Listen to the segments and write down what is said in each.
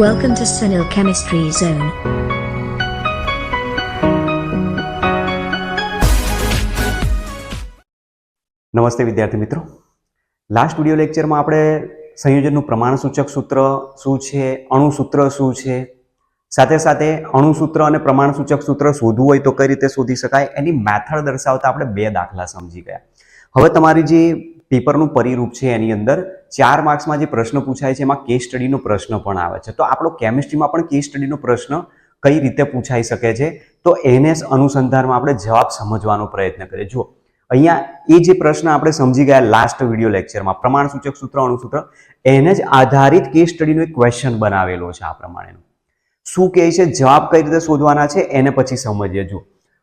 Welcome to Sunil Chemistry Zone. નમસ્તે વિદ્યાર્થી મિત્રો લાસ્ટ વિડિયો લેક્ચરમાં આપણે સંયોજનનું પ્રમાણસૂચક સૂત્ર શું છે, અણુસૂત્ર શું છે, સાથે સાથે અણુસૂત્ર અને પ્રમાણસૂચક સૂત્ર શોધવું હોય તો કઈ રીતે શોધી શકાય, એની મેથડ દર્શાવતા આપણે બે દાખલા સમજી ગયા હવે તમારી જે પેપરનું પરિરૂપ છે એની અંદર. ચાર માર્ક્સમાં જે પ્રશ્ન પૂછાય છે, એમાં કેસ સ્ટડીનો પ્રશ્ન પણ આવે છે. તો આપણો કેમિસ્ટ્રીમાં પણ કેસ સ્ટડીનો પ્રશ્ન કઈ રીતે પૂછાઈ શકે છે? તો એને અનુસંધાનમાં આપણે જવાબ સમજવાનો પ્રયત્ન કરીએ. જુઓ, અહીંયા એ જે પ્રશ્ન આપણે સમજી ગયા લાસ્ટ વીડિયો લેક્ચરમાં પ્રમાણસૂચક સૂત્ર, અણુસૂત્ર એને જ આધારિત કેસ સ્ટડીનો એક ક્વેશ્ચન બનાવેલો છે આ પ્રમાણેનો. શું કહે છે? જવાબ કઈ રીતે શોધવાના છે? એને પછી સમજીએ. જુઓ,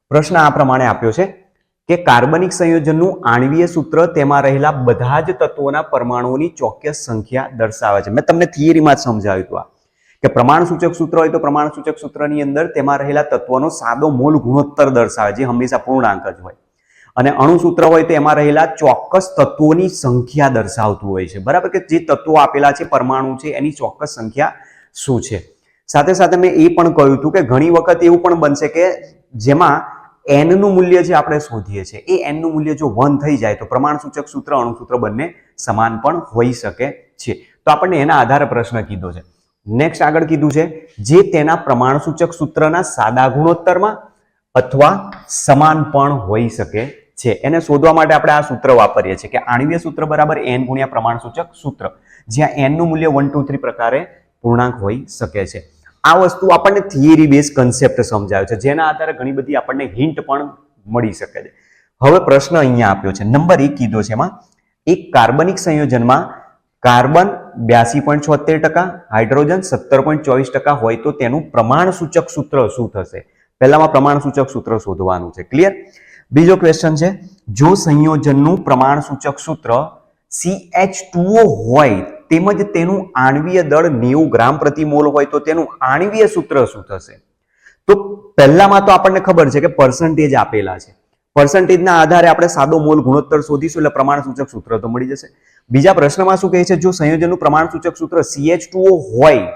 પ્રશ્ન આ પ્રમાણે આપ્યો છે. કે કાર્બનિક સંયોજનનું આણવીય સૂત્ર તેમાં રહેલા બધા જ તત્વોના પરમાણુઓની ચોક્કસ સંખ્યા દર્શાવે છે. મેં તમને થિયરીમાં જ સમજાવ્યું હતું આ. કે પ્રમાણસૂચક સૂત્ર હોય તો પ્રમાણસૂચક સૂત્રની અંદર તેમાં રહેલા તત્વોનો સાદો મોલ ગુણોત્તર દર્શાવે જે હંમેશા પૂર્ણાંક જ હોય. અને અણુસૂત્ર હોય તો એમાં રહેલા ચોક્કસ તત્વોની સંખ્યા દર્શાવતું હોય છે. બરાબર કે જે તત્વો આપેલા છે, પરમાણુ છે, એની ચોક્કસ સંખ્યા શું છે? સાથે સાથે મેં એ પણ કહ્યું હતું કે ઘણી વખત એવું પણ બનશે કે જેમાં n નું મૂલ્ય જે આપણે શોધીએ છીએ, એ એનનું મૂલ્ય જો વન થઈ જાય તો પ્રમાણસૂચક સૂત્ર, અણુસૂત્ર બંને સમાન પણ હોઈ શકે છે. તો આપણને એના આધારે પ્રશ્ન કીધો છે. નેક્સ્ટ આગળ કીધું છે, જે તેના પ્રમાણસૂચક સૂત્રના સાદા ગુણોત્તરમાં અથવા સમાન પણ હોઈ શકે છે. એને શોધવા માટે આપણે આ સૂત્ર વાપરીએ છીએ કે આણ્વીય સૂત્ર બરાબર એન ગુણ્યા પ્રમાણસૂચક સૂત્ર, જ્યાં એનનું મૂલ્ય વન ટુ થ્રી પ્રકારે પૂર્ણાંક હોઈ શકે છે. આ વસ્તુ આપણને થિયરી બેઝ કન્સેપ્ટ સમજાયો છે, જેના આધારે ઘણી બધી આપણને હિન્ટ પણ મળી શકે છે. હવે પ્રશ્ન અહીંયા આપ્યો છે. નંબર એક કીધો છે એમાં, એક કાર્બનિક સંયોજનમાં કાર્બન બ્યાસી પોઈન્ટ છોતેર ટકા, હાઇડ્રોજન સત્તર પોઈન્ટ ચોવીસ ટકા હોય તો તેનું પ્રમાણસૂચક સૂત્ર શું થશે? પહેલામાં પ્રમાણસૂચક સૂત્ર શોધવાનું છે. ક્લિયર બીજો ક્વેશ્ચન છે, જો સંયોજનનું પ્રમાણસૂચક સૂત્ર સી એચ ટુઓ હોય તેમજ તેનું આણવીય દળ નેવું ગ્રામ પ્રતિ મોલ હોય તો તેનું આણવીય સૂત્ર શું થશે? તો પહેલામાં તો આપણને ખબર છે કે પર્સન્ટેજ આપેલા છે. પર્સન્ટેજના આધારે આપણે સાદો મોલ ગુણોત્તર શોધીશું એટલે પ્રમાણ સૂચક સૂત્ર તો મળી જશે. બીજા પ્રશ્નમાં શું કહે છે? જો સંયોજનનું પ્રમાણ સૂચક સૂત્ર CH2O હોય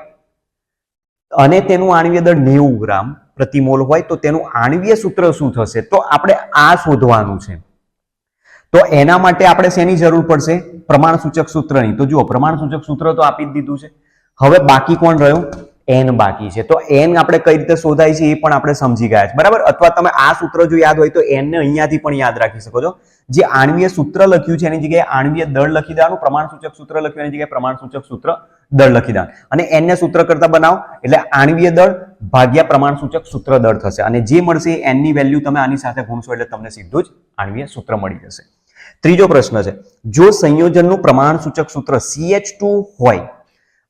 અને તેનું આણવીય દળ નેવું ગ્રામ પ્રતિ મોલ હોય તો તેનું આણવીય સૂત્ર શું થશે? તો આપણે આ શોધવાનું છે. તો એના માટે આપણે શેની જરૂર પડશે? પ્રમાણસૂચક સૂત્રની. તો જુઓ, પ્રમાણસૂચક સૂત્ર તો આપી જ દીધું છે. હવે બાકી કોણ રહ્યું? એન બાકી છે. તો એન આપણે કઈ રીતે શોધાય છે એ પણ આપણે સમજી ગયા છે. બરાબર? અથવા તમે આ સૂત્ર જો યાદ હોય તો એનને અહીંયાથી પણ યાદ રાખી શકો છો. જે આણવીય સૂત્ર લખ્યું છે, એની જગ્યાએ આણવીય દળ લખી દેવાનું, પ્રમાણસૂચક સૂત્ર લખ્યું, એની જગ્યાએ પ્રમાણસૂચક સૂત્ર દળ લખી દેવાનું. અને એનને સૂત્ર કરતા બનાવો. એટલે આણવીય દળ ભાગ્યા પ્રમાણસૂચક સૂત્ર દળ થશે. અને જે મળશે એનની વેલ્યુ તમે આની સાથે ગુણશો એટલે તમને સીધું જ આણવીય સૂત્ર મળી જશે. ત્રીજો પ્રશ્ન છે. જો સંયોજનનું પ્રમાણસૂચક સૂત્ર CH2 હોય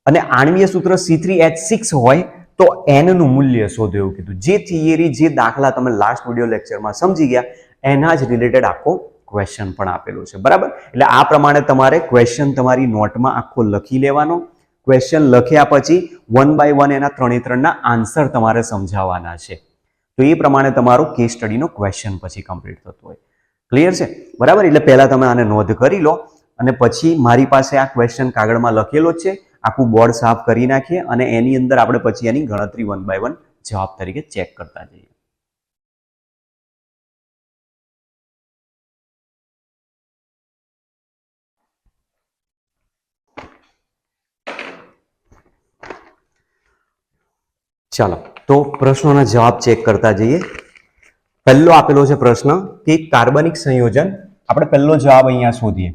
અને આણ્વીય સૂત્ર C3H6 હોય, તો એનનું મૂલ્ય શોધો એવું કીધું. જે થિયરી, જે દાખલા તમે લાસ્ટ વીડિયો લેક્ચરમાં સમજી ગયા, એના જ રિલેટેડ આખો ક્વેશ્ચન પણ આપેલો છે. બરાબર? એટલે આ પ્રમાણે તમારે ક્વેશ્ચન તમારી નોટમાં આખો લખી લેવાનો. ક્વેશ્ચન લખ્યા પછી વન બાય વન એના ત્રણે ત્રણના આન્સર તમારે સમજાવવાના છે. તો એ પ્રમાણે તમારો કેસ સ્ટડીનો ક્વેશ્ચન પછી કમ્પ્લીટ થતો હોય. ક્લિયર છે? બરાબર? એટલે પહેલા તમે આને નોંધ કરી લો અને પછી મારી પાસે આ ક્વેશ્ચન કાગળમાં લખેલો છે. આખું બોર્ડ સાફ કરી નાખીએ અને એની અંદર આપણે પછી એની ગણતરી વન બાય વન જવાબ તરીકે ચેક કરતા જઈએ. ચાલો, તો પ્રશ્નોના જવાબ ચેક કરતા જઈએ. પહેલો આપેલો છે પ્રશ્ન કે કાર્બનિક સંયોજન, આપણે પહેલો જવાબ અહીંયા શોધીએ.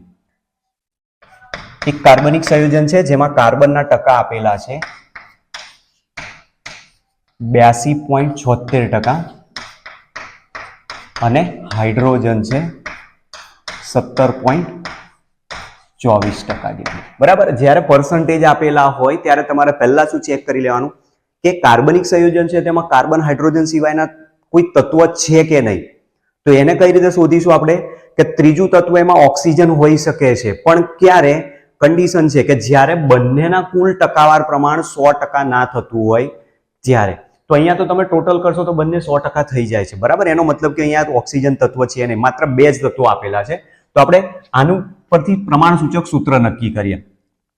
એક કાર્બનિક સંયોજન છે જેમાં કાર્બનના ટકા આપેલા છે. બ્યાસી પોઈન્ટ છોતેર ટકા. અને હાઇડ્રોજન છે સત્તર પોઈન્ટ ચોવીસ ટકા જેટલું. બરાબર? જ્યારે પર્સન્ટેજ આપેલા હોય ત્યારે તમારે પહેલાં શું ચેક કરી લેવાનું? કે કાર્બનિક સંયોજન છે તેમાં કાર્બન, હાઇડ્રોજન સિવાયના કોઈ તત્વ છે કે નહીં? તો એને કઈ રીતે શોધીશું આપણે? કે ત્રીજું તત્વ એમાં ઓક્સિજન હોઈ શકે છે. પણ ક્યારે? કન્ડિશન છે કે જ્યારે બંનેના કુલ ટકાવાર પ્રમાણ સો ટકા ના થતું હોય ત્યારે. તો અહીંયા તો તમે ટોટલ કરશો તો બંને સો ટકા થઈ જાય છે. બરાબર? એનો મતલબ કે અહીંયા ઓક્સિજન તત્વ છે નહીં. માત્ર બે જ તત્વો આપેલા છે. તો આપણે આનું પરથી પ્રમાણ સૂચક સૂત્ર નક્કી કરીએ.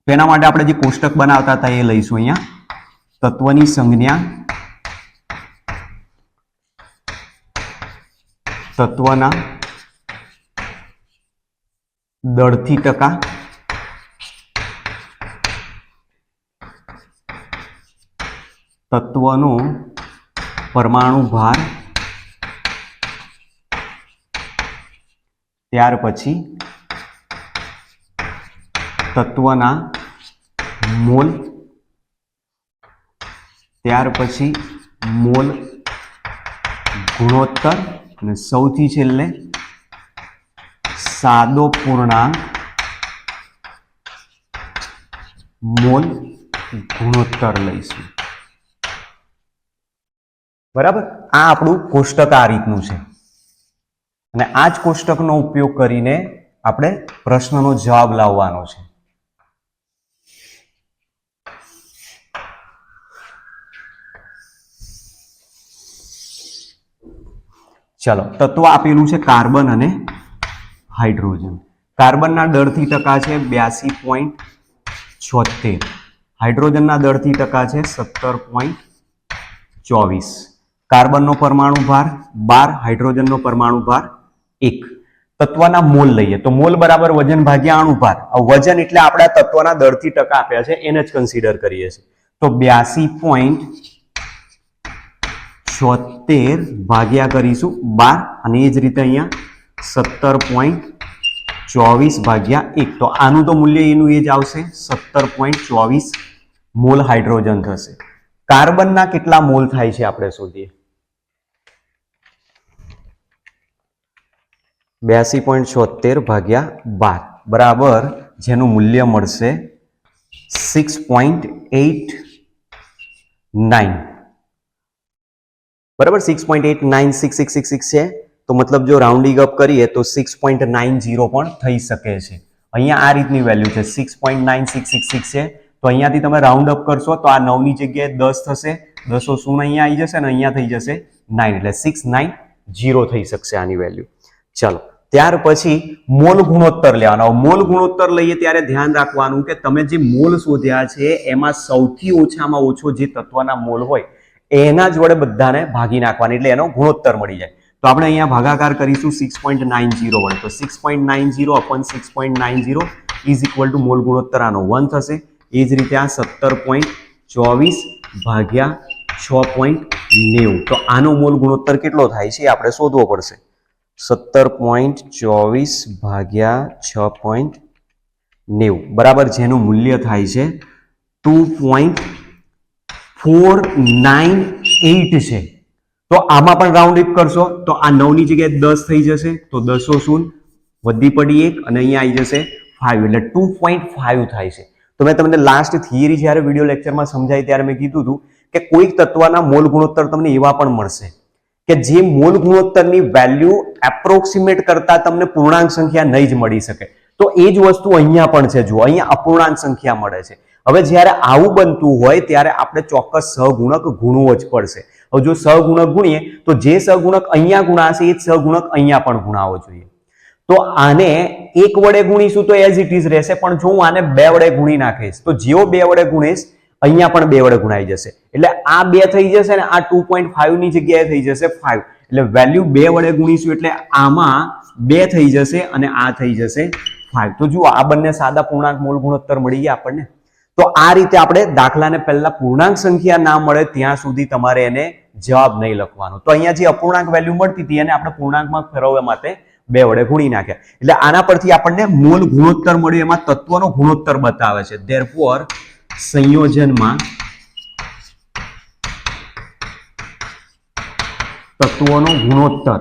તો એના માટે આપણે જે કોષ્ટક બનાવતા હતા એ લઈશું અહીંયા. તત્વની સંજ્ઞા તત્વના દળથી ટકા તત્વનો પરમાણુ ભાર ત્યાર પછી તત્વના મોલ ત્યાર પછી મોલ ગુણોત્તર અને સૌથી છેલ્લે સાદો પૂર્ણાંક મોલ ગુણોત્તર લઈશું. બરાબર? આ આપણું કોષ્ટક આ રીતનું છે. અને આ જ કોષ્ટકનો ઉપયોગ કરીને આપણે પ્રશ્નનો જવાબ લાવવાનો છે. ચલો, તત્વ આપેલું છે કાર્બન અને હાઇડ્રોજન. કાર્બનના દરથી ટકા છે બ્યાસી પોઈન્ટ છોતેર હાઇડ્રોજનના દરથી ટકા છે સત્તર પોઈન્ટ ચોવીસ. કાર્બનનો પરમાણુ ભાર બાર, હાઇડ્રોજનનો પરમાણુ ભાર એક. તત્વના મોલ લઈએ તો મોલ બરાબર વજન ભાગ્યા અણુ ભાર. આ વજન એટલે આપણા તત્વના દરથી ટકા આપ્યા છે, એને જ કન્સિડર કરીએ છીએ. તો બ્યાસી પોઈન્ટ છોતેર ભાગ્યા કરીશું બાર અને એ જ રીતે અહીંયા સત્તર પોઈન્ટ ચોવીસ ભાગ્યા એક. તો આનું તો મૂલ્ય એનું એ જ આવશે, સત્તર પોઈન્ટ ચોવીસ મોલ હાઇડ્રોજન થશે. કાર્બનના કેટલા મોલ થાય છે આપણે શોધીએ? બ્યાસી પોઈન્ટ છોતેર ભાગ્યા બાર. બરાબર, જેનું મૂલ્ય મળશે સિક્સ પોઈન્ટ એટ નાઇન. બરાબર? Six point eight nine six six six six છે. તો મતલબ જો રાઉન્ડિંગ અપ કરીએ તો સિક્સ પોઈન્ટ નાઇન જીરો પણ થઈ શકે છે. અહીંયા આ રીતની વેલ્યુ છે six point nine six six six છે. તો અહીંયાથી તમે રાઉન્ડ અપ કરશો તો આ નવની જગ્યાએ દસ થશે. દસો શૂન્ય અહીંયા આવી જશે અને અહીંયા થઈ જશે નાઇન એટલે સિક્સ નાઇન જીરો થઈ શકશે આની વેલ્યુ ચલો, ત્યાર પછી મોલ ગુણોત્તર લેવાનો. મોલ ગુણોત્તર લઈએ ત્યારે ધ્યાન રાખવાનું કે તમે જે મોલ શોધ્યા છે, એમાં સૌથી ઓછામાં ઓછો જે તત્વના મોલ હોય એના જ વડે બધાને ભાગી નાખવાની, એટલે એનો ગુણોત્તર મળી જાય. તો આપણે અહીંયા ભાગાકાર કરીશું સિક્સ પોઈન્ટ નાઇન ઝીરો વડે તો six point nine zero upon six point nine zero is equal to mole ગુણોત્તર આનો વન થશે. એ જ રીતે આ સત્તર પોઈન્ટ ચોવીસ ભાગ્યા છ પોઈન્ટ નેવું. તો આનો મોલ ગુણોત્તર કેટલો થાય છે એ આપણે શોધવો પડશે. સત્તર પોઈન્ટ ચોવીસ ભાગ્યા છ પોઈન્ટ નેવું. બરાબર જેનું મૂલ્ય થાય છે two point four nine eight છે. તો આમાં પણ રાઉન્ડ અપ કરશો. તો આ નવની જગ્યાએ દસ થઈ જશે. તો દસો શૂન વધી પડી એક અને અહીંયા આવી જશે ફાઈવ એટલે ટુ પોઈન્ટ ફાઈવ થાય છે. તો મેં તમને લાસ્ટ થિયરી જ્યારે વીડિયો લેક્ચરમાં સમજાય ત્યારે મેં કીધું હતું કે કોઈક તત્વના મોલ ગુણોત્તર તમને એવા પણ મળશે કે જે મોલ ગુણોત્તરની વેલ્યુ એપ્રોક્સિમેટ કરતા તમને પૂર્ણાંક સંખ્યા નહીં જ મળી શકે. તો એ જ વસ્તુ અહીંયા પણ છે. જુઓ, અહીંયા અપૂર્ણાંક સંખ્યા મળે છે. હવે જ્યારે આવું બનતું હોય ત્યારે આપણે ચોક્કસ સહગુણક ગુણવો જ પડશે. હવે જો સહગુણક ગુણીએ, તો જે સહગુણક અહીંયા ગુણાશે, એ જ સહગુણક અહીંયા પણ ગુણાવો જોઈએ. તો આને એક વડે ગુણીશું તો એઝ ઇટ ઇઝ રહેશે, પણ જો હું આને બે વડે ગુણી નાખીશ, તો જેવો બે વડે ગુણીશ, અહીંયા પણ બે વડે ગુણાઈ જશે. એટલે આ બે થઈ જશે ને આ ટુ પોઈન્ટ ફાઈવની જગ્યાએ થઈ જશે ફાઈવ એટલે વેલ્યુ બે વડે ગુણીશું એટલે આમાં બે થઈ જશે અને આ થઈ જશે ફાઈવ તો જુઓ, આ બંને સાદા પૂર્ણાંક મૂળ ગુણોત્તર મળી ગયા આપણને. તો આ રીતે આપણે દાખલાને પહેલા પૂર્ણાંક સંખ્યા ના મળે ત્યાં સુધી તમારે એને જવાબ નહીં લખવાનો. તો અહીંયા જે અપૂર્ણાંક વેલ્યુ મળતી હતી એને આપણે પૂર્ણાંકમાં ફેરવવા માટે બે વડે ગુણી નાખ્યા. એટલે આના પરથી આપણને મૂળ ગુણોત્તર મળ્યું એમાં તત્વનો ગુણોત્તર બતાવે છે. ધેરફોર સંયોજનમાં તત્વોનો ગુણોત્તર.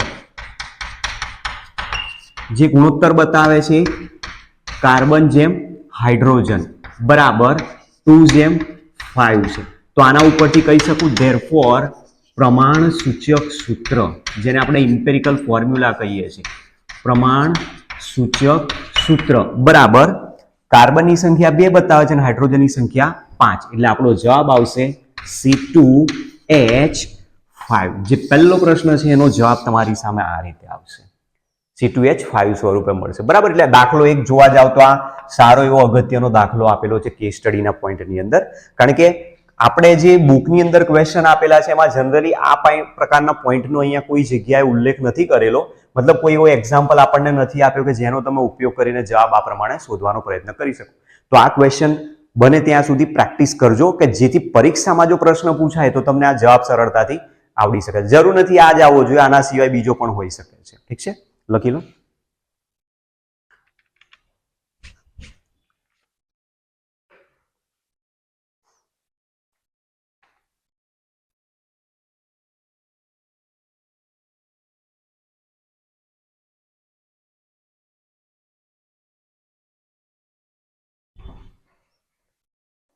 જે ગુણોત્તર બતાવે છે, કાર્બન જેમ હાઇડ્રોજન. બરાબર ટુ જેમ ફાઈવ છે. તો આના ઉપરથી કહી શકું ધેરફોર પ્રમાણ સૂચક સૂત્ર, જેને આપણે ઇમ્પેરિકલ ફોર્મ્યુલા કહીએ છીએ. પ્રમાણ સૂચક સૂત્ર, બરાબર? કાર્બનની સંખ્યા બે બતાવે છે અને હાઇડ્રોજનની સંખ્યા પાંચ. એટલે આપણો જવાબ આવશે સી ટુ એચ ફાઈવ જે પહેલો પ્રશ્ન છે, એનો જવાબ તમારી સામે આ રીતે આવશે. સી ટુ એચ ફાઇવ સ્વરૂપે મળશે. બરાબર? એટલે દાખલો એક જોવા જાવ તો આ સારો એવો અગત્યનો દાખલો આપેલો છે કેસ સ્ટડીના પોઈન્ટની અંદર. કારણ કે આપણે જે બુકની અંદર ક્વેશ્ચન આપેલા છે, એમાં જનરલી આ પ્રકારના પોઈન્ટનો અહીંયા કોઈ જગ્યાએ ઉલ્લેખ નથી કરેલો. મતલબ કોઈ એવો એક્ઝામ્પલ આપણને નથી આપ્યો કે જેનો તમે ઉપયોગ કરીને જવાબ આ પ્રમાણે શોધવાનો પ્રયત્ન કરી શકો. તો આ ક્વેશ્ચન બને ત્યાં સુધી પ્રેક્ટિસ કરજો કે જેથી પરીક્ષામાં જો પ્રશ્ન પૂછાય તો તમને આ જવાબ સરળતાથી આવડી શકે. જરૂર નથી આ જ આવવો જોઈએ, આના સિવાય બીજો પણ હોઈ શકે છે. ઠીક છે? લખી લો.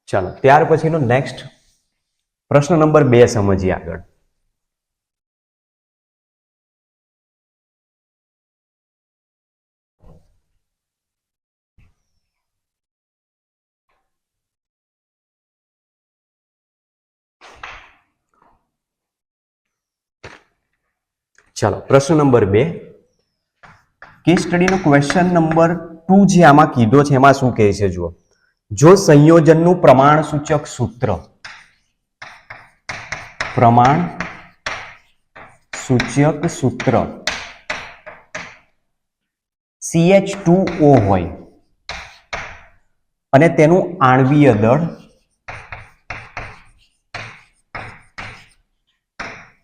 ચાલો ત્યાર પછીનો નેક્સ્ટ પ્રશ્ન નંબર બે સમજીએ આગળ. ચાલો, પ્રશ્ન નંબર બે. કેસ સ્ટડીનો ક્વેશ્ચન નંબર ટુ જે આમાં કીધો છે, એમાં શું કહે છે, જુઓ. જો સંયોજનનું પ્રમાણ સૂચક સૂત્ર પ્રમાણ સૂચક સૂત્ર સીએચ ટુ ઓ હોય અને તેનું આણવીય દળ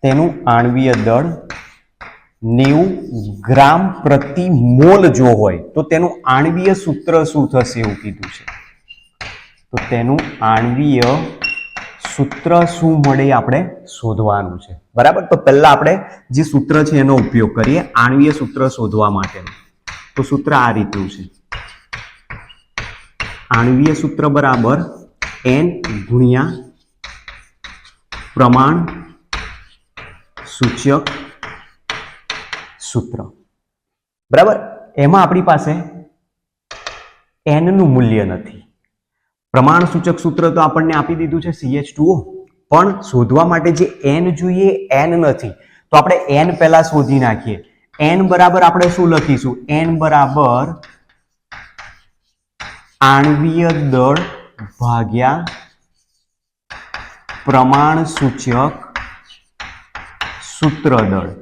તેનું આણવીય દળ નેવું ગ્રામ પ્રતિ મોલ જો હોય, તો તેનું આણવીય સૂત્ર શું થશે એવું કીધું છે? તો તેનું આણવીય સૂત્ર શું મળે આપણે શોધવાનું છે. બરાબર? તો પહેલા આપણે જે સૂત્ર છે એનો ઉપયોગ કરીએ, આણવીય સૂત્ર શોધવા માટેનું. તો સૂત્ર આ રીતનું છે. આણવીય સૂત્ર બરાબર એન ગુણ્યા પ્રમાણ સૂચક સૂત્ર. બરાબર? એમાં આપણી પાસે એનનું મૂલ્ય નથી. પ્રમાણ સૂચક સૂત્ર તો આપણને આપી દીધું છે CH2O પણ શોધવા માટે જે એન જોઈએ એન નથી. તો આપણે એન પહેલા શોધી નાખીએ. એન બરાબર આપણે શું લખીશું? એન બરાબર આણવીય દળ ભાગ્યા પ્રમાણ સૂચક સૂત્ર દળ.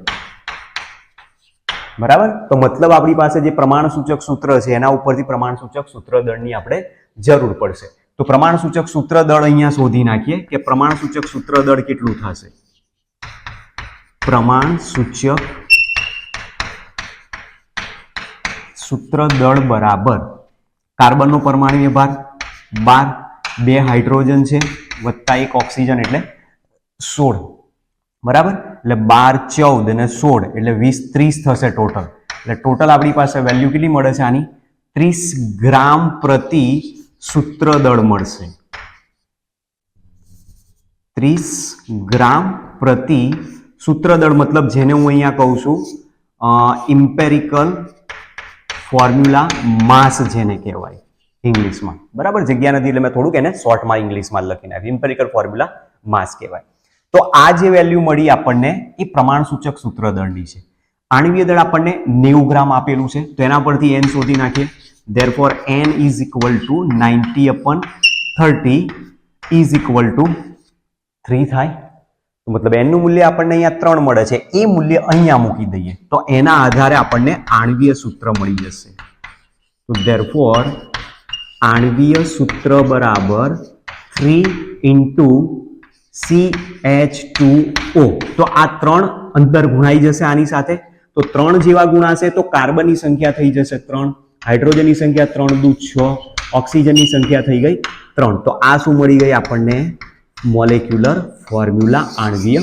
બરાબર? તો મતલબ આપણી પાસે જે પ્રમાણ સૂચક સૂત્ર છે, એના ઉપરથી પ્રમાણ સૂચક સૂત્ર દળની આપણે જરૂર પડશે. તો પ્રમાણ સૂચક સૂત્ર દળ અહીંયા શોધી નાખીએ કે પ્રમાણ સૂચક સૂત્ર દળ કેટલું થશે? પ્રમાણ સૂચક સૂત્ર દળ બરાબર કાર્બનનો પરમાણુય ભાર બાર, બે હાઇડ્રોજન છે, વત્તા એક ઓક્સિજન એટલે સોળ. બરાબર? એટલે બાર ચૌદ અને સોળ, એટલે વીસ ત્રીસ થશે ટોટલ એટલે ટોટલ આપણી પાસે વેલ્યુ કેટલી મળે છે આની? ત્રીસ ગ્રામ પ્રતિ સૂત્ર દળ મળશે. ત્રીસ ગ્રામ પ્રતિ સૂત્રદળ મતલબ જેને હું અહીંયા કહું છું ઇમ્પેરિકલ ફોર્મ્યુલા માસ જેને કહેવાય ઇંગ્લિશમાં. બરાબર? જગ્યા નથી એટલે મેં થોડુંક એને શોર્ટમાં ઇંગ્લિશમાં લખીને આવ્યું ઇમ્પેરિકલ ફોર્મ્યુલા માસ કહેવાય. તો આ જે વેલ્યુ મળી આપણને, એ પ્રમાણસૂચક સૂત્ર સૂત્રદળની છે. આણવીય દળ આપણને નેવું ગ્રામ આપેલું છે. તો એના પરથી એન શોધી નાખીએ. Therefore N is equal to ninety upon thirty is equal to three થાય. તો મતલબ એનનું મૂલ્ય આપણને અહીંયા ત્રણ મળે છે. એ મૂલ્ય અહીંયા મૂકી દઈએ. તો એના આધારે આપણને આણવીય સૂત્ર મળી જશે. તો ધેરફોર આણવીય સૂત્ર બરાબર three into C H two O તો આ ત્રણ અંતર ગુણાઈ જશે આની સાથે. તો ત્રણ જેવા ગુણાશે તો કાર્બનની સંખ્યા થઈ જશે ત્રણ, હાઇડ્રોજનની સંખ્યા ત્રણ દુ છ, ઓક્સિજનની સંખ્યા થઈ ગઈ ત્રણ. તો આ શું મળી ગઈ આપણને? મોલેક્યુલર ફોર્મ્યુલા આણવીય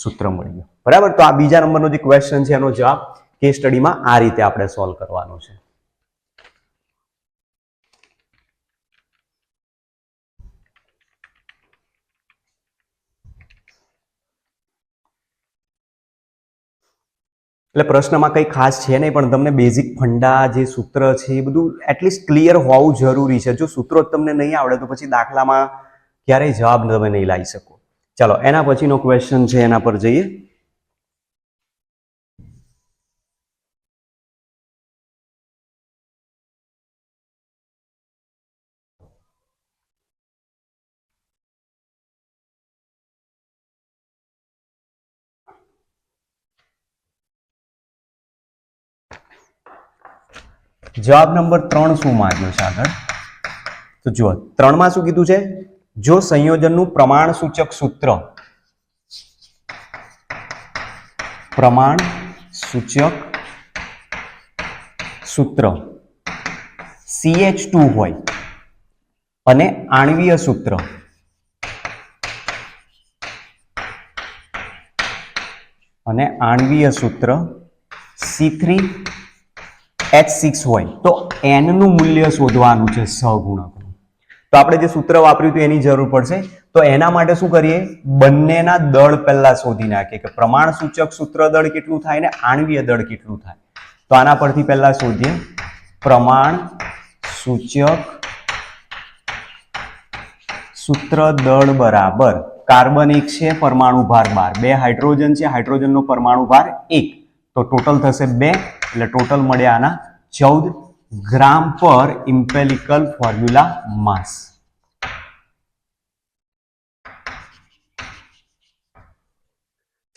સૂત્ર મળી ગયું. બરાબર? તો આ બીજા નંબરનો જે ક્વેશ્ચન છે એનો જવાબ કેસ સ્ટડીમાં આ રીતે આપણે સોલ્વ કરવાનો છે. એટલે પ્રશ્નમાં કંઈ ખાસ છે નહીં, પણ તમને બેઝિક ફંડા જે સૂત્ર છે એ બધું એટલીસ્ટ ક્લિયર હોવું જરૂરી છે. જો સૂત્રો તમને નહીં આવડે તો પછી દાખલામાં ક્યારેય જવાબ તમે નહીં લાવી શકો. ચાલો, એના પછીનો ક્વેશ્ચન છે, એના પર જઈએ. જવાબ નંબર ત્રણ શું માંગ્યો છે આગળ? તો જુઓ, ત્રણમાં શું કીધું છે? જો સંયોજનનું પ્રમાણ સૂચક સૂત્ર પ્રમાણ સૂચક સૂત્ર CH2 હોય અને આણવીય સૂત્ર અને આણવીય સૂત્ર સી એચ સિક્સ હોય, તો એનનું મૂલ્ય શોધવાનું છે સહગુણકનું તો આપણે જે સૂત્ર વાપર્યું હતું, એની જરૂર પડશે. તો એના માટે શું કરીએ? બંનેના દળ પહેલા શોધી નાખીએ કે પ્રમાણ સૂચક સૂત્ર દળ કેટલું થાય ને આણવીય દળ કેટલું થાય. તો આના પરથી પહેલા શોધીએ. પ્રમાણ સૂચક સૂત્ર દળ બરાબર કાર્બન એક છે, પરમાણુ ભાર બાર. બે હાઇડ્રોજન છે, હાઇડ્રોજનનો પરમાણુ ભાર એક. તો ટોટલ થશે બે, એટલે ટોટલ મળ્યા આના ચૌદ ગ્રામ પર ઇમ્પેલિકલ ફોર્મ્યુલા માસ.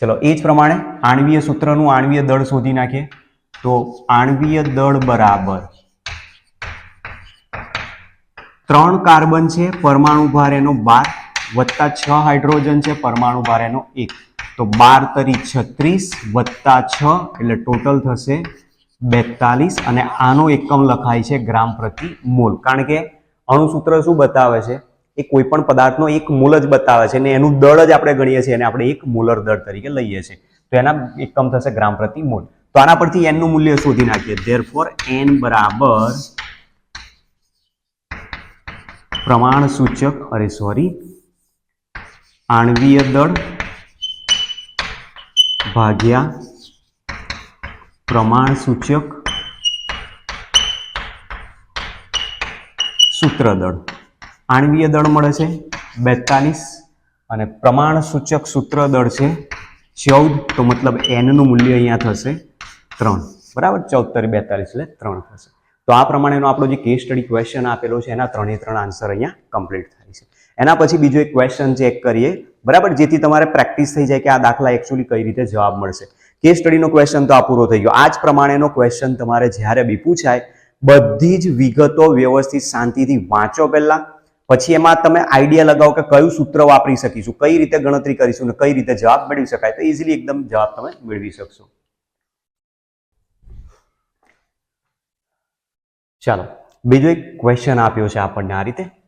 ચલો, એ જ પ્રમાણે આણવીય સૂત્રનું આણવીય દળ શોધી નાખીએ. તો આણવીય દળ બરાબર ત્રણ કાર્બન છે, પરમાણુ ભાર એનો બાર વત્તા છ હાઇડ્રોજન છે, પરમાણુ ભાર એનો એક. તો બાર તરી છત્રીસ વત્તા છ, એટલે ટોટલ થશે બેતાલીસ, અને આનો એકમ લખાય છે ગ્રામ પ્રતિ મોલ. કારણ કે અણુસૂત્ર શું બતાવે છે? એ કોઈ પણ પદાર્થનો એક મોલ જ બતાવે છે, અને એનું દળ જ આપણે ગણીએ છીએ, અને આપણે એક મોલર દળ તરીકે લઈએ છીએ. તો એના એકમ થશે ગ્રામ પ્રતિ મોલ. તો આના પરથી એનનું મૂલ્ય શોધી નાખીએ. ધેરફોર એન બરાબર પ્રમાણ સૂચક અરે સોરી આણવીય દળ ભાગ્યા પ્રમાણ સૂચક. સૂત્ર દળ. આણ્વીય દળ મળે છે બેતાલીસ અને પ્રમાણ સૂચક સૂત્ર દળ છે ચૌદ. તો મતલબ એનનું મૂલ્ય અહીંયા થશે ત્રણ. બરાબર? ચૌદ બેતાલીસ એટલે ત્રણ થશે. તો આ પ્રમાણેનો આપણો જે કેસ સ્ટડી ક્વેશ્ચન આપેલો છે, એના ત્રણે ત્રણ આન્સર અહીંયા કમ્પ્લીટ થાય છે. એના પછી બીજો એક ક્વેશ્ચન ચેક કરીએ. બરાબર? જેથી તમારે પ્રેક્ટિસ થઈ જાય કે આ દાખલા એકચ્યુઅલી કઈ રીતે જવાબ મળશે. કેસ સ્ટડીનો ક્વેશ્ચન તો આ પૂરો થઈ ગયો. આ જ પ્રમાણેનો ક્વેશ્ચન તમારે જ્યારે બી પૂછાય, બધી જ વિગતો વ્યવસ્થિત શાંતિથી વાંચો પહેલા. પછી એમાં તમે આઈડિયા લગાવો કે કયું સૂત્ર વાપરી શકીશું, કઈ રીતે ગણતરી કરીશું અને કઈ રીતે જવાબ મેળવી શકાય. તો ઇઝીલી એકદમ જવાબ તમે મેળવી શકશો. ચાલો, બીજો એક ક્વેશ્ચન આપ્યો છે આપણને આ રીતે.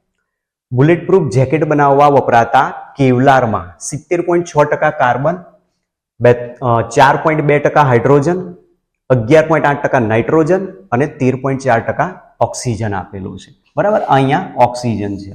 બુલેટ પ્રૂફ જેકેટ બનાવવા વપરાતા કેવલારમાં સિત્તેર પોઈન્ટ છ ટકા કાર્બન, બે ચાર પોઈન્ટ બે ટકા હાઇડ્રોજન, અગિયાર પોઈન્ટ આઠ ટકા નાઇટ્રોજન અને તેર પોઈન્ટ ચાર ટકા ઓક્સિજન આપેલું છે. બરાબર? અહીંયા ઓક્સિજન છે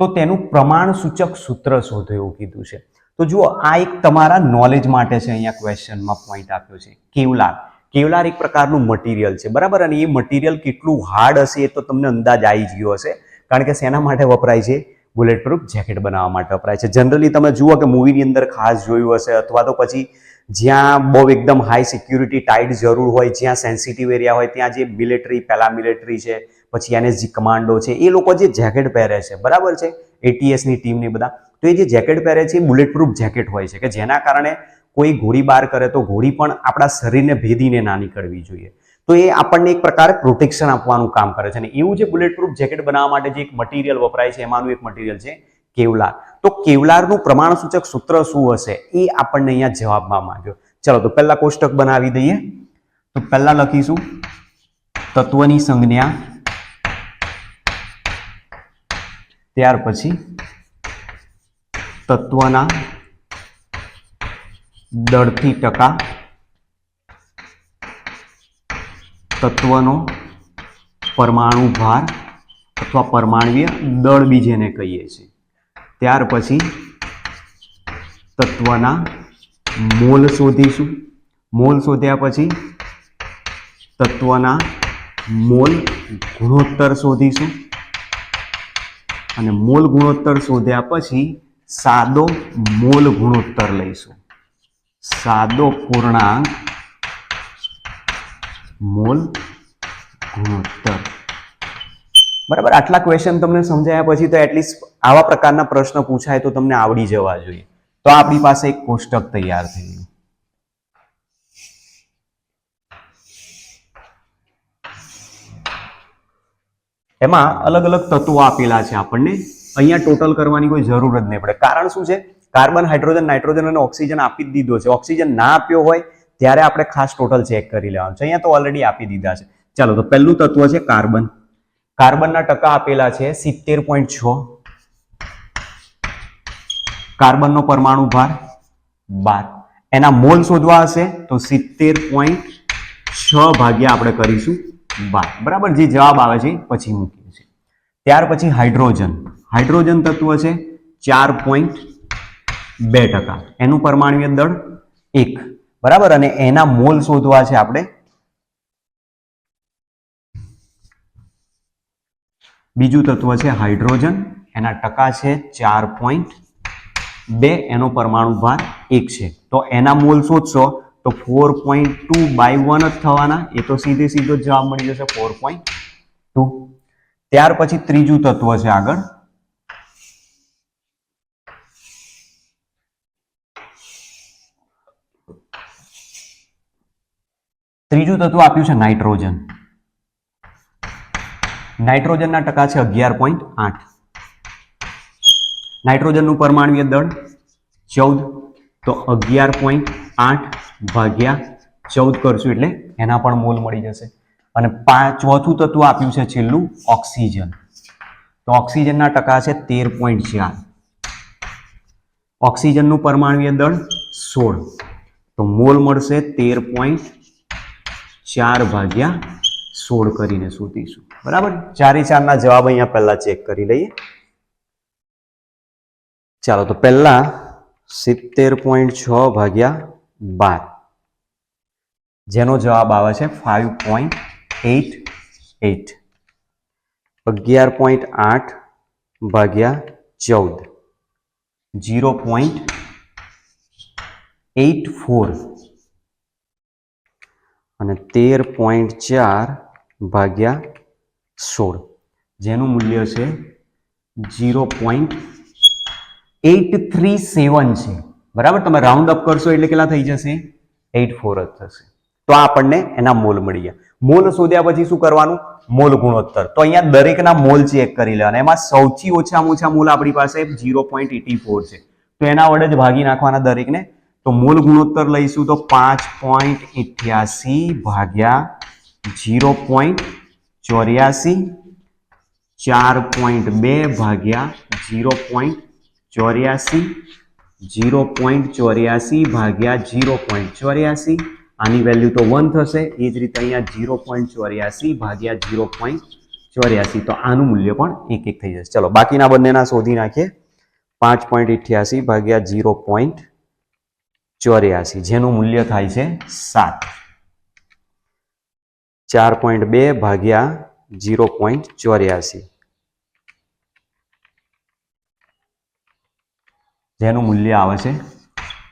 તો તેનું પ્રમાણ સૂચક સૂત્ર શોધો એવું કીધું છે. તો જુઓ, આ એક તમારા નોલેજ માટે છે અહીંયા ક્વેશ્ચનમાં પોઈન્ટ આપ્યો છે. કેવલાર કેવલાર એક પ્રકારનું મટીરિયલ છે. બરાબર? અને એ મટીરિયલ કેટલું હાર્ડ હશે એ તો તમને અંદાજ આવી ગયો હશે. કારણ કે શેના માટે વપરાય છે? બુલેટ પ્રૂફ જેકેટ બનાવવા માટે વપરાય છે. જનરલી તમે જુઓ કે મૂવીની અંદર ખાસ જોયું હશે અથવા તો પછી જ્યાં બહુ એકદમ હાઈ સિક્યુરિટી ટાઈટ જરૂર હોય, જ્યાં સેન્સિટિવ એરિયા હોય, ત્યાં જે મિલિટરી પેલા મિલિટરી છે, પછી એનએસજી કમાન્ડો છે, એ લોકો જે જેકેટ પહેરે છે. બરાબર છે? એટીએસની ટીમની બધા. તો એ જે જેકેટ પહેરે છે, એ બુલેટ પ્રૂફ જેકેટ હોય છે કે જેના કારણે કોઈ ગોળીબાર કરે તો ગોળી પણ આપણા શરીરને ભેદીને ના નીકળવી જોઈએ. તો એ આપણને એક પ્રકારે પ્રોટેક્શન આપવાનું કામ કરે છે. અને એવું જે બુલેટ પ્રૂફ જેકેટ બનાવવા માટે જે એક મટીરિયલ વપરાય છે, એમાંનું એક મટીરિયલ છે, કેવલાર. તો કેવલારનું પ્રમાણસૂચક સૂત્ર શું હશે? એ આપણને અહીંયા જવાબમાં માંગ્યો. ચલો, તો પહેલા કોષ્ટક બનાવી દઈએ. તો પહેલા લખીશું. તત્વની સંજ્ઞા. ત્યાર પછી તત્વના દળથી ટકા. તત્વનો પરમાણુ ભાર અથવા પરમાણવીય દળ બી જેને કહીએ છીએ. ત્યાર પછી તત્વના મોલ શોધીશું. મોલ શોધ્યા પછી તત્વના મોલ ગુણોત્તર શોધીશું. અને મોલ ગુણોત્તર શોધ્યા પછી સાદો મોલ ગુણોત્તર લઈશું. સાદો પૂર્ણાંક મોલ ગુણોત્તર. બરાબર? આટલા ક્વેશ્ચન તમને સમજાયા પછી તો એટલીસ્ટ આવા પ્રકારના પ્રશ્ન પૂછાય તો તમને આવડી જવા જોઈએ. તો આપણી પાસે એક કોષ્ટક તૈયાર થઈ ગયું. એમાં અલગ અલગ તત્વો આપેલા છે આપણને. અહીંયા ટોટલ કરવાની કોઈ જરૂર જ નહીં પડે. કારણ શું છે? કાર્બન, હાઇડ્રોજન, નાઇટ્રોજન અને ઓક્સિજન આપી જ દીધો છે. ઓક્સિજન ના આપ્યો હોય ત્યારે આપણે ખાસ ટોટલ ચેક કરી લેવાનું છે. અહીંયા તો ઓલરેડી આપી દીધા છે. ચાલો, તો પહેલું તત્વ છે કાર્બન. કાર્બનના ટકા આપેલા છે સિત્તેર પોઈન્ટ છ. કાર્બનનો પરમાણુ ભાર બાર. એના મોલ શોધવા હશે તો સિત્તેર પોઈન્ટ છ ભાગ્યા આપણે કરીશું બાર. બરાબર? જે જવાબ આવે છે પછી મૂકીએ છીએ. ત્યાર પછી હાઇડ્રોજન. હાઇડ્રોજન તત્વ છે ચાર પોઈન્ટ બે ટકા. એનું પરમાણુય દળ એક. બરાબર? અને એના મોલ શોધવા છે આપણે. બીજું તત્વ છે હાઇડ્રોજન. એના ટકા છે ચાર પોઈન્ટ બે. એનો પરમાણુ ભાર એક છે. તો એના મોલ શોધશો તો four point two by one જ થવાના. એ તો સીધે સીધો જવાબ મળી જશે ફોર પોઈન્ટ ટુ. ત્યાર પછી ત્રીજું તત્વ છે આગળ. ત્રીજું તત્વ આપ્યું છે નાઇટ્રોજન. નાઇટ્રોજનના ટકા છે અગિયાર પોઈન્ટ આઠ. નાઇટ્રોજનનું પરમાણવીય દળ ચૌદ. તો અગિયાર પોઈન્ટ આઠ ભાગ્યા ચૌદ કરશું એટલે એના પણ મોલ મળી જશે. અને પાંચ ચોથું તત્વ આપ્યું છે છેલ્લું ઓક્સિજન. તો ઓક્સિજનના ટકા છે તેર પોઈન્ટ ચાર. ઓક્સિજનનું પરમાણવીય દળ સોળ. તો મોલ મળશે તેર પોઈન્ટ ચાર ભાગ્યા સોળ કરીને શોધીશું. બરાબર? ચારે ચારના જવાબ અહીંયા પહેલા ચેક કરી લઈએ. ચાલો, તો પહેલા સિત્તેર પોઈન્ટ છ ભાગ્યા બાર. જેનો જવાબ આવે છે ફાઈવ પોઈન્ટ એટ એટ અગિયાર પોઈન્ટ આઠ ભાગ્યા ચૌદ. જીરો પોઈન્ટ એટ ફોર અને તેર પોઈન્ટ ચાર ભાગ્યા સોળ. જેનું મૂલ્ય છે zero point eight three seven છે. બરાબર? તમે રાઉન્ડ અપ કરશો એટલે કેટલા થઈ જશે? એટ ફોર જ થશે. તો આપણને એના મોલ મળી ગયા. મોલ શોધ્યા પછી શું કરવાનું? મોલ ગુણોત્તર. તો અહીંયા દરેકના મોલ ચેક કરી લેવાના. એમાં સૌથી ઓછામાં ઓછા મોલ આપણી પાસે ઝીરો પોઈન્ટ એટી ફોર છે. તો એના વડે જ ભાગી નાખવાના દરેકને તો મૂળ ગુણોત્તર લઈશું તો પાંચ પોઈન્ટ ઇઠ્યાસી ભાગ્યા જીરો પોઈન્ટ ચોર્યાસી, ચાર પોઈન્ટ બે ભાગ્યા જીરો પોઈન્ટ ચોર્યાસી જીરો પોઈન્ટ ચોર્યાસી ભાગ્યા જીરો પોઈન્ટ ચોર્યાસી. આની વેલ્યુ તો વન થશે, એ જ રીતે અહીંયા ઝીરો પોઈન્ટ ચોર્યાસી ભાગ્યા ઝીરો પોઈન્ટ ચોર્યાસી. તો આનું મૂલ્ય પણ એક એક થઈ જશે. ચલો, બાકીના બંનેના શોધી નાખીએ. પાંચ પોઈન્ટ ઇઠ્યાસી ભાગ્યા ઝીરો પોઈન્ટ ચોર્યાસી, જેનું મૂલ્ય થાય છે સાત. ચાર પોઈન્ટ બે ભાગ્યા ઝીરો પોઈન્ટ ચોર્યાસી. જેનું મૂલ્ય આવે છે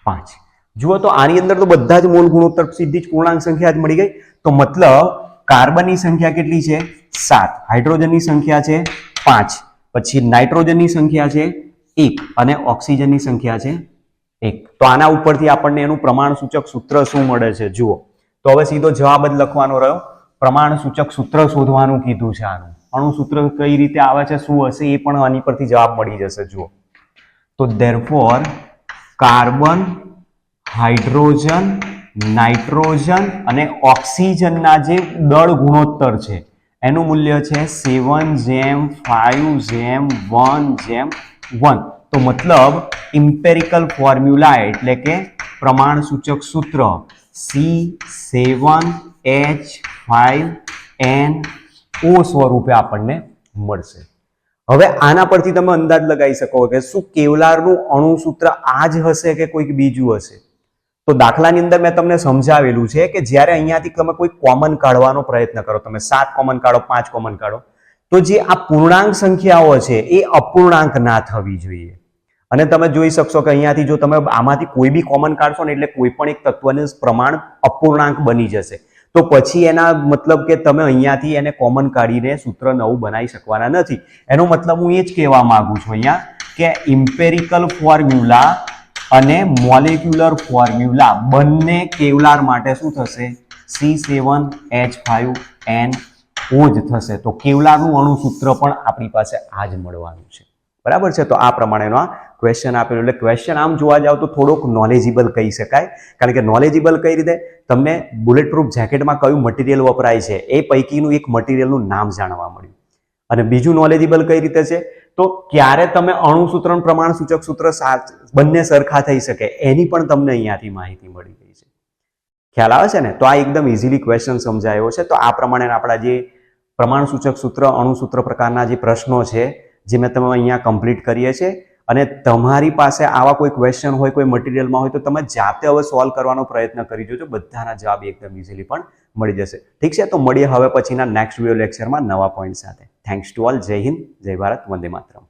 પાંચ. જુઓ તો આની અંદર તો બધા જ મૂળ ગુણોત્તર સીધી જ પૂર્ણાંક સંખ્યા જ મળી ગઈ. તો મતલબ કાર્બનની સંખ્યા કેટલી છે? સાત. હાઇડ્રોજનની સંખ્યા છે પાંચ. પછી નાઇટ્રોજનની સંખ્યા છે એક અને ઓક્સિજનની સંખ્યા છે એક. તો આના ઉપરથી આપણને એનું પ્રમાણ સૂચક સૂત્ર શું મળે છે? જુઓ. તો હવે સીધો જવાબ જ લખવાનો રહ્યો. પ્રમાણ સૂચક સૂત્ર શોધવાનું કીધું છે આનું. અણુ સૂત્ર કઈ રીતે આવે છે, શું હશે, એ પણ આની પરથી જવાબ મળી જશે, જુઓ. તો ધેરફોર કાર્બન, હાઇડ્રોજન, નાઇટ્રોજન અને ઓક્સિજનના જે દળ ગુણોત્તર છે, એનું મૂલ્ય છે સેવન જેમ ફાઇવ જેમ, વન જેમ, વન. તો મતલબ ઇમ્પેરિકલ ફોર્મ્યુલા એટલે કે પ્રમાણ સૂચક સૂત્ર C seven H five N O સ્વરૂપે આપણને મળશે. હવે આના પરથી તમે અંદાજ લગાવી શકો કે શું કેવલારનું અણુ સૂત્ર આ જ હશે કે કોઈક બીજું હશે? તો દાખલાની અંદર મેં તમને સમજાવેલું છે કે જ્યારે અહીંયાથી તમે કોઈ કોમન કાઢવાનો પ્રયત્ન કરો, તમે સાત કોમન કાઢો, પાંચ કોમન કાઢો, તો જે આ પૂર્ણાંક સંખ્યાઓ છે એ અપૂર્ણાંક ના થવી જોઈએ. અને તમે જોઈ શકશો કે અહીંયાથી જો તમે આમાંથી કોઈ બી કોમન કાઢશો ને એટલે કોઈ પણ એક તત્વનું પ્રમાણ અપૂર્ણાંક બની જશે. તો પછી એના મતલબ કે તમે અહીંયાથી એને કોમન કાઢીને સૂત્ર નવું બનાવી શકવાના નથી. એનો મતલબ હું એ જ કહેવા માંગુ છું અહીંયા કે ઇમ્પેરિકલ ફોર્મ્યુલા અને મોલેક્યુલર ફોર્મ્યુલા બંને કેવલાર માટે શું થશે? C seven H five N O જ થશે. તો કેવલાનું અણુસૂત્ર પણ આપણી પાસે આ જ મળવાનું છે. બરાબર છે? તો આ પ્રમાણેનો આ ક્વેશ્ચન આપેલું. એટલે ક્વેશ્ચન આમ જોવા જાવ તો થોડોક નોલેજેબલ કહી શકાય. કારણ કે નોલેજેબલ કઈ રીતે? તમને બુલેટ પ્રૂફ જેકેટમાં કયું મટીરિયલ વપરાય છે? એ પૈકીનું એક મટીરિયલનું નામ જાણવા મળ્યું. અને બીજું નોલેજેબલ કઈ રીતે છે? તો ક્યારે તમે અણુસૂત્ર અને પ્રમાણ સૂચક સૂત્ર બંને સરખા થઈ શકે, એની પણ તમને અહીંયાથી માહિતી મળી ગઈ છે. ખ્યાલ આવે છે ને? તો આ એકદમ ઇઝીલી ક્વેશ્ચન સમજાયો છે. તો આ પ્રમાણે આપણા જે પ્રમાણ સૂચક સૂત્ર, અણુસૂત્ર પ્રકારના જે પ્રશ્નો છે જે મેં તમે અહીંયા કમ્પ્લીટ કરીએ છીએ. અને તમારી પાસે આવા કોઈ ક્વેશ્ચન હોય, કોઈ મટીરિયલમાં હોય, તો તમે જાતે હવે સોલ્વ કરવાનો પ્રયત્ન કરી જોજો. બધાના જવાબ એકદમ ઇઝીલી પણ મળી જશે. ઠીક છે? તો મળીએ હવે પછીના નેક્સ્ટ વીડિયો લેક્ચરમાં નવા પોઈન્ટ સાથે. થેન્ક્સ ટુ ઓલ જય હિન્દ, જય ભારત, વંદે માતરમ.